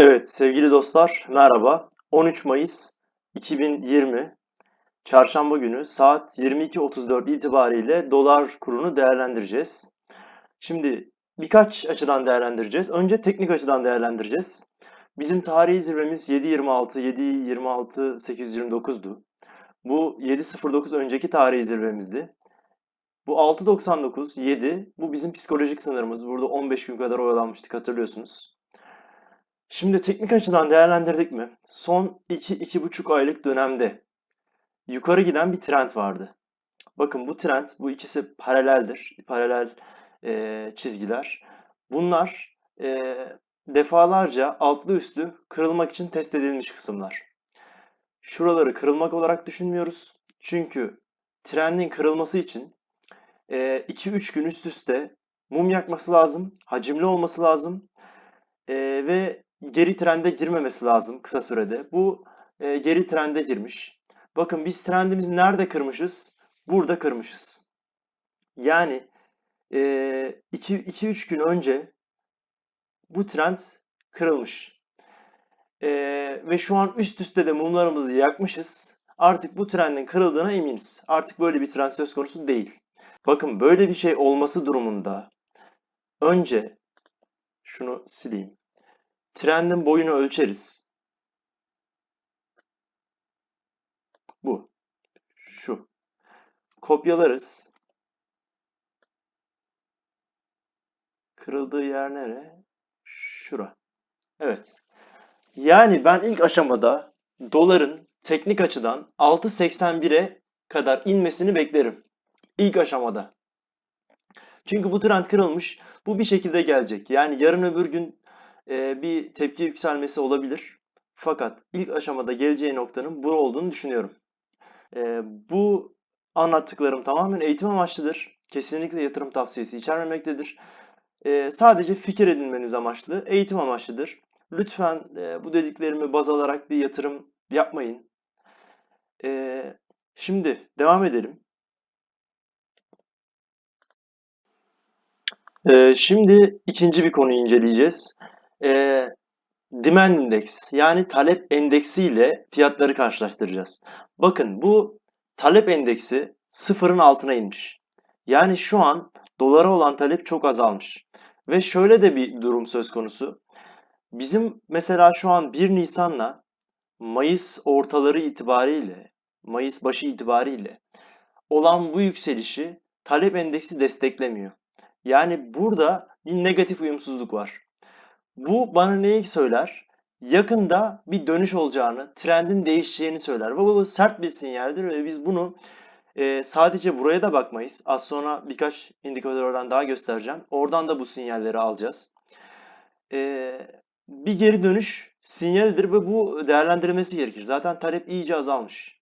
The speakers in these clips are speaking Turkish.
Evet sevgili dostlar merhaba. 13 Mayıs 2020 Çarşamba günü saat 22.34 itibariyle dolar kurunu değerlendireceğiz. Şimdi birkaç açıdan değerlendireceğiz. Önce teknik açıdan değerlendireceğiz. Bizim tarihi zirvemiz 7.26, 7.26, 829'du. Bu 7.09 önceki tarihi zirvemizdi. Bu 6.99, 7 bu bizim psikolojik sınırımız. Burada 15 gün kadar oyalanmıştık hatırlıyorsunuz. Şimdi teknik açıdan değerlendirdik mi? Son 2-2,5 aylık dönemde yukarı giden bir trend vardı. Bakın bu trend, bu ikisi paraleldir. Paralel e, çizgiler. Bunlar e, defalarca altlı üstlü kırılmak için test edilmiş kısımlar. Şuraları kırılmak olarak düşünmüyoruz. Çünkü trendin kırılması için 2-3 gün üst üste mum yakması lazım, hacimli olması lazım e, ve geri trende girmemesi lazım kısa sürede. Bu e, geri trende girmiş. Bakın biz trendimizi nerede kırmışız? Burada kırmışız. Yani 2-3 gün önce bu trend kırılmış. E, ve şu an üst üste de mumlarımızı yakmışız. Artık bu trendin kırıldığına eminiz. Artık böyle bir trend söz konusu değil. Bakın böyle bir şey olması durumunda önce şunu sileyim. Trendin boyunu ölçeriz. Bu. Şu. Kopyalarız. Kırıldığı yer nere? Şura. Evet. Yani ben ilk aşamada doların teknik açıdan 6.81'e kadar inmesini beklerim. İlk aşamada. Çünkü bu trend kırılmış. Bu bir şekilde gelecek. Yani yarın öbür gün e, bir tepki yükselmesi olabilir. Fakat ilk aşamada geleceği noktanın bu olduğunu düşünüyorum. E, bu anlattıklarım tamamen eğitim amaçlıdır. Kesinlikle yatırım tavsiyesi içermemektedir. E, sadece fikir edinmeniz amaçlı, eğitim amaçlıdır. Lütfen bu dediklerimi baz alarak bir yatırım yapmayın. Şimdi devam edelim. Şimdi ikinci bir konuyu inceleyeceğiz e, demand index yani talep endeksi ile fiyatları karşılaştıracağız. Bakın bu talep endeksi sıfırın altına inmiş. Yani şu an dolara olan talep çok azalmış. Ve şöyle de bir durum söz konusu. Bizim mesela şu an 1 Nisan'la Mayıs ortaları itibariyle, Mayıs başı itibariyle olan bu yükselişi talep endeksi desteklemiyor. Yani burada bir negatif uyumsuzluk var. Bu bana neyi söyler? Yakında bir dönüş olacağını, trendin değişeceğini söyler. Bu, bu sert bir sinyaldir ve biz bunu e, sadece buraya da bakmayız. Az sonra birkaç indikatörden daha göstereceğim. Oradan da bu sinyalleri alacağız. E, bir geri dönüş sinyalidir ve bu değerlendirilmesi gerekir. Zaten talep iyice azalmış.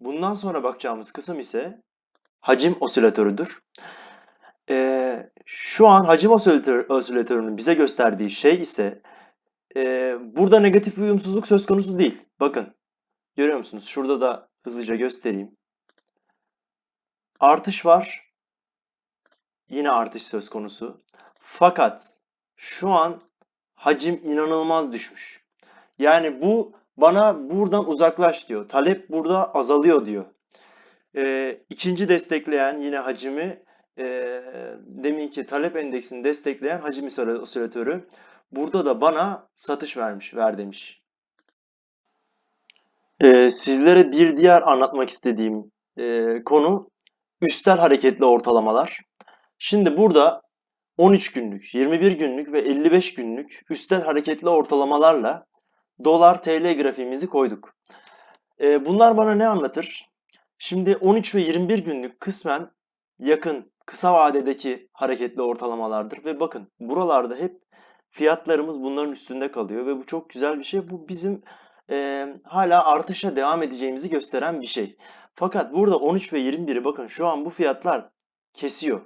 Bundan sonra bakacağımız kısım ise hacim osilatörüdür. Ee, şu an hacim osilatör, osilatörünün bize gösterdiği şey ise e, burada negatif uyumsuzluk söz konusu değil. Bakın görüyor musunuz? Şurada da hızlıca göstereyim. Artış var. Yine artış söz konusu. Fakat şu an hacim inanılmaz düşmüş. Yani bu bana buradan uzaklaş diyor. Talep burada azalıyor diyor. Ee, ikinci destekleyen yine hacimi e, deminki talep endeksini destekleyen hacim osilatörü. Burada da bana satış vermiş, ver demiş. E, sizlere bir diğer anlatmak istediğim e, konu üstel hareketli ortalamalar. Şimdi burada 13 günlük, 21 günlük ve 55 günlük üstel hareketli ortalamalarla dolar TL grafiğimizi koyduk. E, bunlar bana ne anlatır? Şimdi 13 ve 21 günlük kısmen yakın kısa vadedeki hareketli ortalamalardır. Ve bakın buralarda hep fiyatlarımız bunların üstünde kalıyor ve bu çok güzel bir şey. Bu bizim e, hala artışa devam edeceğimizi gösteren bir şey. Fakat burada 13 ve 21'i bakın şu an bu fiyatlar kesiyor.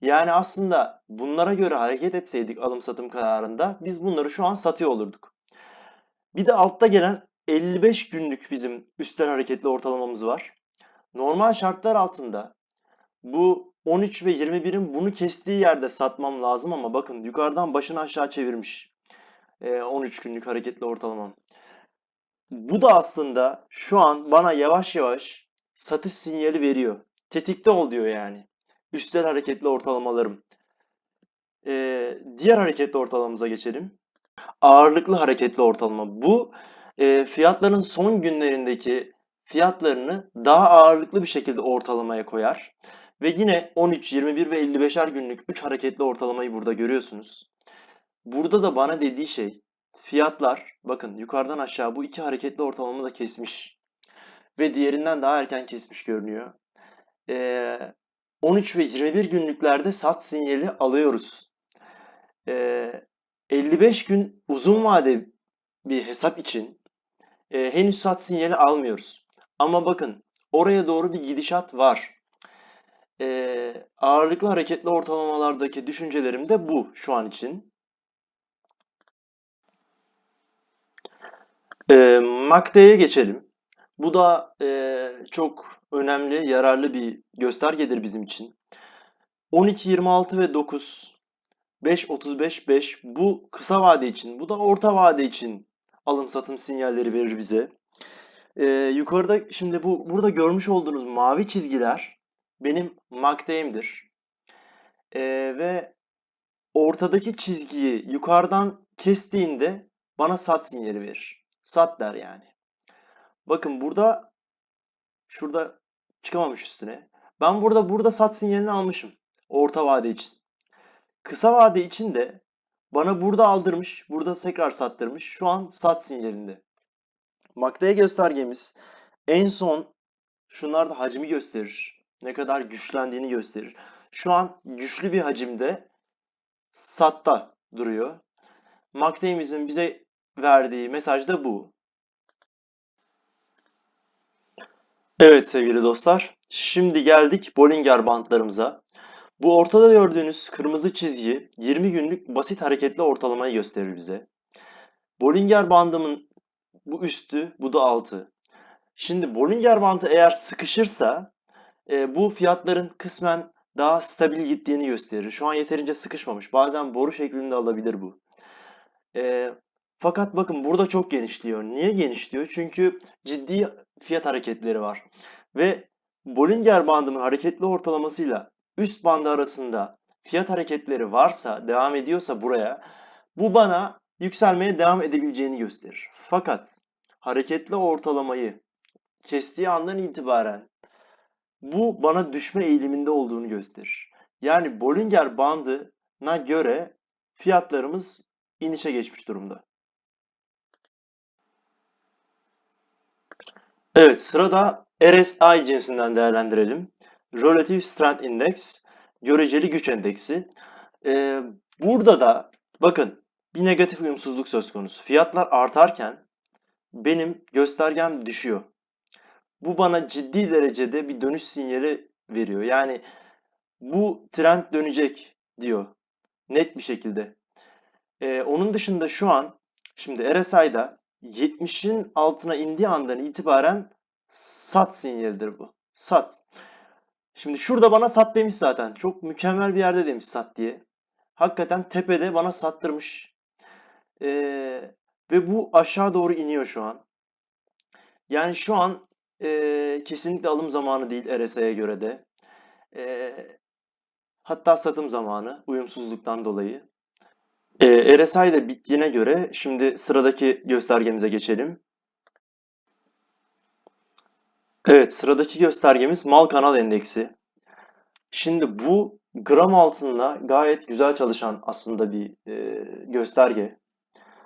Yani aslında bunlara göre hareket etseydik alım satım kararında biz bunları şu an satıyor olurduk. Bir de altta gelen 55 günlük bizim üstel hareketli ortalamamız var. Normal şartlar altında bu 13 ve 21'in bunu kestiği yerde satmam lazım ama bakın yukarıdan başını aşağı çevirmiş. Ee, 13 günlük hareketli ortalamam. Bu da aslında şu an bana yavaş yavaş satış sinyali veriyor. Tetikte ol diyor yani. Üstel hareketli ortalamalarım. Ee, diğer hareketli ortalamamıza geçelim. Ağırlıklı hareketli ortalama. Bu e, fiyatların son günlerindeki fiyatlarını daha ağırlıklı bir şekilde ortalamaya koyar. Ve yine 13, 21 ve 55'er günlük 3 hareketli ortalamayı burada görüyorsunuz. Burada da bana dediği şey fiyatlar bakın yukarıdan aşağı bu iki hareketli ortalamamı da kesmiş. Ve diğerinden daha erken kesmiş görünüyor. Ee, 13 ve 21 günlüklerde sat sinyali alıyoruz. Ee, 55 gün uzun vade bir hesap için e, henüz sat sinyali almıyoruz. Ama bakın oraya doğru bir gidişat var. Ee, ağırlıklı hareketli ortalamalardaki düşüncelerim de bu şu an için. Ee, MACD'ye geçelim. Bu da e, çok önemli, yararlı bir göstergedir bizim için. 12, 26 ve 9, 5, 35, 5 bu kısa vade için, bu da orta vade için alım satım sinyalleri verir bize. Ee, yukarıda şimdi bu burada görmüş olduğunuz mavi çizgiler benim MACD'imdir. Ee, ve ortadaki çizgiyi yukarıdan kestiğinde bana sat sinyali verir. Sat der yani. Bakın burada şurada çıkamamış üstüne. Ben burada burada sat sinyalini almışım. Orta vade için. Kısa vade için de bana burada aldırmış, burada tekrar sattırmış. Şu an sat sinyalinde. MACD göstergemiz en son şunlar da hacmi gösterir. Ne kadar güçlendiğini gösterir. Şu an güçlü bir hacimde satta duruyor. MACD'imizin bize verdiği mesaj da bu. Evet sevgili dostlar, şimdi geldik Bollinger bandlarımıza. Bu ortada gördüğünüz kırmızı çizgi 20 günlük basit hareketli ortalamayı gösterir bize. Bollinger bandımın bu üstü, bu da altı. Şimdi Bollinger bandı eğer sıkışırsa e, bu fiyatların kısmen daha stabil gittiğini gösterir. Şu an yeterince sıkışmamış. Bazen boru şeklinde alabilir bu. E, fakat bakın burada çok genişliyor. Niye genişliyor? Çünkü ciddi fiyat hareketleri var. Ve Bollinger bandımın hareketli ortalamasıyla üst bandı arasında fiyat hareketleri varsa, devam ediyorsa buraya, bu bana yükselmeye devam edebileceğini gösterir. Fakat hareketli ortalamayı kestiği andan itibaren bu bana düşme eğiliminde olduğunu gösterir. Yani Bollinger bandına göre fiyatlarımız inişe geçmiş durumda. Evet, sırada RSI cinsinden değerlendirelim. Relative Strength Index, göreceli güç endeksi. Ee, burada da bakın bir negatif uyumsuzluk söz konusu. Fiyatlar artarken benim göstergem düşüyor. Bu bana ciddi derecede bir dönüş sinyali veriyor. Yani bu trend dönecek diyor. Net bir şekilde. Ee, onun dışında şu an şimdi RSI'da 70'in altına indiği andan itibaren sat sinyalidir bu. Sat. Şimdi şurada bana sat demiş zaten. Çok mükemmel bir yerde demiş sat diye. Hakikaten tepede bana sattırmış. Ee, ve bu aşağı doğru iniyor şu an. Yani şu an e, kesinlikle alım zamanı değil RSI'ye göre de. E, hatta satım zamanı uyumsuzluktan dolayı. E, RSI de bittiğine göre şimdi sıradaki göstergemize geçelim. Evet sıradaki göstergemiz mal kanal endeksi. Şimdi bu gram altında gayet güzel çalışan aslında bir e, gösterge.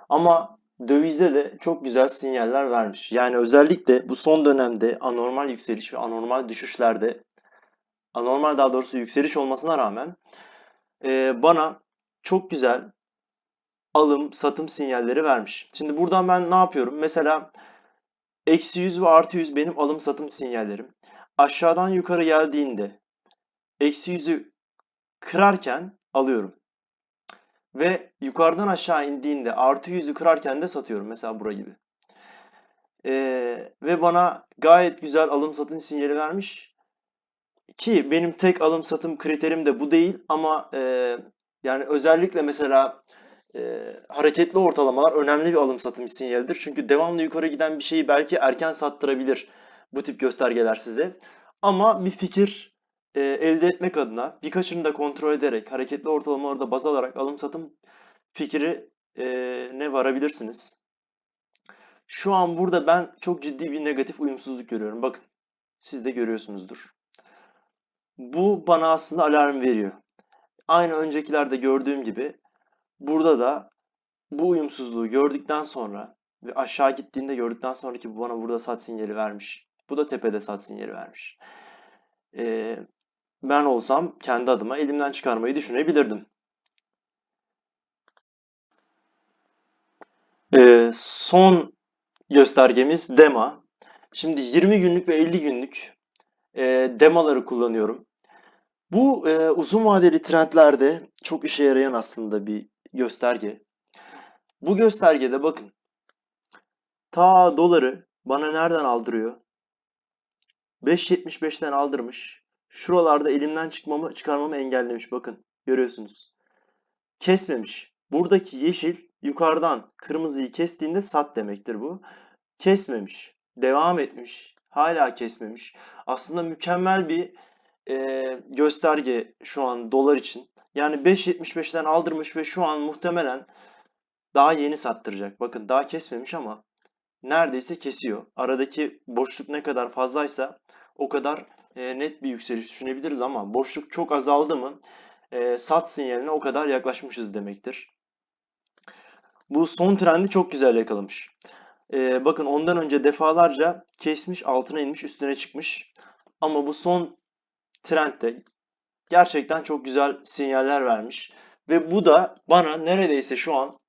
Ama dövizde de çok güzel sinyaller vermiş. Yani özellikle bu son dönemde anormal yükseliş ve anormal düşüşlerde anormal daha doğrusu yükseliş olmasına rağmen e, bana çok güzel alım satım sinyalleri vermiş. Şimdi buradan ben ne yapıyorum? Mesela eksi 100 ve artı 100 benim alım satım sinyallerim. Aşağıdan yukarı geldiğinde eksi 100'ü kırarken alıyorum. Ve yukarıdan aşağı indiğinde artı yüzü kırarken de satıyorum. Mesela bura gibi. Ee, ve bana gayet güzel alım satım sinyali vermiş. Ki benim tek alım satım kriterim de bu değil ama e, yani özellikle mesela e, hareketli ortalamalar önemli bir alım satım sinyalidir. Çünkü devamlı yukarı giden bir şeyi belki erken sattırabilir bu tip göstergeler size. Ama bir fikir e, elde etmek adına birkaçını da kontrol ederek hareketli ortalamaları da baz alarak alım satım fikri e, ne varabilirsiniz. Şu an burada ben çok ciddi bir negatif uyumsuzluk görüyorum. Bakın siz de görüyorsunuzdur. Bu bana aslında alarm veriyor. Aynı öncekilerde gördüğüm gibi burada da bu uyumsuzluğu gördükten sonra ve aşağı gittiğinde gördükten sonra ki bu bana burada sat sinyali vermiş. Bu da tepede sat sinyali vermiş. Ee, ben olsam kendi adıma elimden çıkarmayı düşünebilirdim. Ee, son göstergemiz DEMA. Şimdi 20 günlük ve 50 günlük e, DEMA'ları kullanıyorum. Bu e, uzun vadeli trendlerde çok işe yarayan aslında bir gösterge. Bu göstergede bakın ta doları bana nereden aldırıyor? 5.75'ten aldırmış. Şuralarda elimden çıkmamı çıkarmamı engellemiş. Bakın görüyorsunuz. Kesmemiş. Buradaki yeşil yukarıdan kırmızıyı kestiğinde sat demektir bu. Kesmemiş. Devam etmiş. Hala kesmemiş. Aslında mükemmel bir e, gösterge şu an dolar için. Yani 5.75'ten aldırmış ve şu an muhtemelen daha yeni sattıracak. Bakın daha kesmemiş ama neredeyse kesiyor. Aradaki boşluk ne kadar fazlaysa o kadar e, net bir yükseliş düşünebiliriz ama boşluk çok azaldı mı e, sat sinyaline o kadar yaklaşmışız demektir. Bu son trendi çok güzel yakalamış. E, bakın ondan önce defalarca kesmiş, altına inmiş, üstüne çıkmış. Ama bu son trendde gerçekten çok güzel sinyaller vermiş. Ve bu da bana neredeyse şu an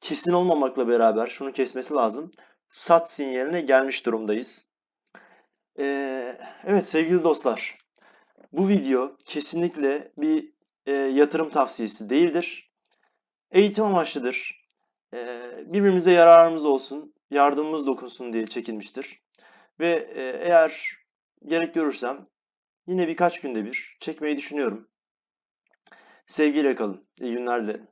kesin olmamakla beraber şunu kesmesi lazım. Sat sinyaline gelmiş durumdayız. Ee, evet sevgili dostlar. Bu video kesinlikle bir e, yatırım tavsiyesi değildir. Eğitim amaçlıdır. E, birbirimize yararımız olsun, yardımımız dokunsun diye çekilmiştir. Ve e, eğer gerek görürsem yine birkaç günde bir çekmeyi düşünüyorum. Sevgiyle kalın. İyi günler dilerim.